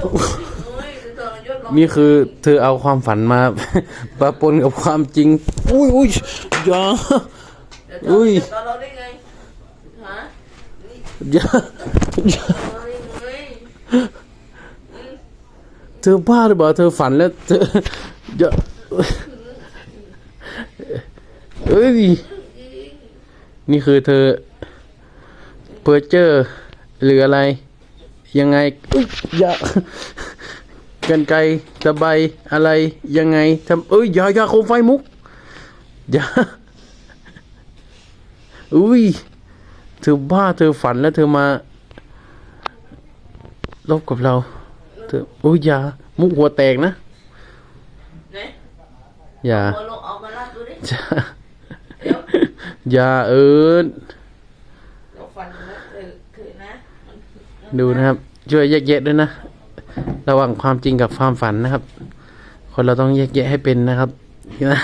โอ้ยตอนยศร้องนี่คือเธอเอาความฝันมา ปะปนกับความจริง อุ้ยอุ้ยอย่าเดี๋ยวอุ้ยตอนเราได้ไงฮะนี่อย่าอย่าตอนเราได้ไงเธอบ้าหรือเปล่าเธอฝันแล้วเธออย่าเอ้ย นี่คือเธอเพอเจอร์หรืออะไร ยังไงอุ๊ยอย่ากันไกลตะไบอะไรยังไงทำเอ้ยอย่าอย่าโคมไฟมุกอย่าอุ้ยเธอบ้าเธอฝันแล้วเธอมาลบกับเรา เธออุ้ยอย่ามุกหัวแตกนะไหนอย่าหัวลงเอามาลาดดูดิอย่าเดี๋ยวอย่าเอิญ ดูนะครับ ช่วยแยกแยะด้วยนะ ระหว่างความจริงกับความฝันนะครับ คนเราต้องแยกแยะให้เป็นนะครับนะ